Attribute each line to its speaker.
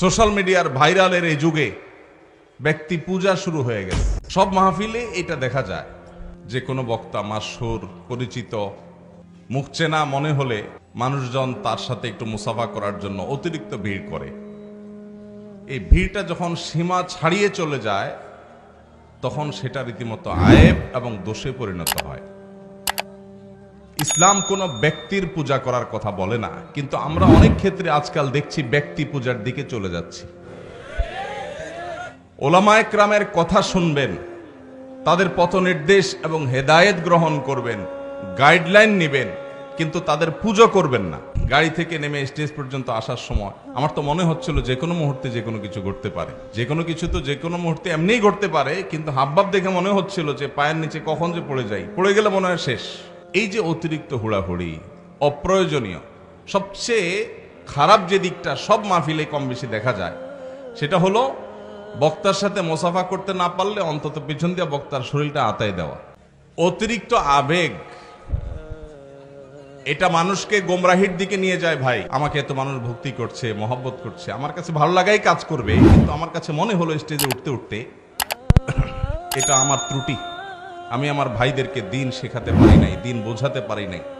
Speaker 1: Social মিডিয়ার ভাইরালের এই যুগে ব্যক্তি পূজা শুরু হয়ে গেছে। সব মাহফিলে এটা দেখা যায়। যে কোনো বক্তা মাসুর পরিচিত, মুখ চেনা, মনে হলে মানুষজন তার সাথে একটু মুসাফা করার জন্য অতিরিক্ত ভিড় করে। এই ভিড়টা যখন সীমা ছাড়িয়ে চলে যায়, তখন সেটা রীতিমতো আয়েব এবং দোষে পরিণত হয়। ইসলাম কোনো ব্যক্তির পূজা করার কথা বলে না, কিন্তু আমরা অনেক ক্ষেত্রে আজকাল দেখছি ব্যক্তি পূজার দিকে চলে যাচ্ছি। ওলামায় ক্রামের কথা শুনবেন, তাদের পথ নির্দেশ এবং হেদায়েত গ্রহণ করবেন, গাইডলাইন নেবেন, কিন্তু তাদের পুজো করবেন না। গাড়ি থেকে নেমে স্টেজ পর্যন্ত আসার সময় আমার তো মনে হচ্ছিল যে কোনো মুহূর্তে যে কোনো কিছু ঘটতে পারে। যে কোনো কিছু তো যে কোনো মুহূর্তে এমনিই ঘটতে পারে, কিন্তু হাবভাব দেখে মনে হচ্ছিল যে পায়ের নিচে কখন যে পড়ে যাই। পড়ে গেলে মনে হয় শেষ। এই যে অতিরিক্ত হুড়াহুড়ি, অপ্রয়োজনীয়, সবচেয়ে খারাপ যে দিকটা সব মাহফিলে কম বেশি দেখা যায়, সেটা হলো বক্তার সাথে মোসাফা করতে না পারলে অন্তত পিছন দিয়ে বক্তার শরীরটা আতায় দেওয়া। অতিরিক্ত আবেগ, এটা মানুষকে গোমরাহির দিকে নিয়ে যায়, ভাই, আমাকে এত মানুষ ভক্তি করছে, মহব্বত করছে, আমার কাছে ভালো লাগাই কাজ করবে, কিন্তু আমার কাছে মনে হলো স্টেজে উঠতে উঠতে এটা আমার ত্রুটি। আমি আমার ভাইদেরকে দিন শেখাতে পারি নাই দিন বোঝাতে পারি নাই।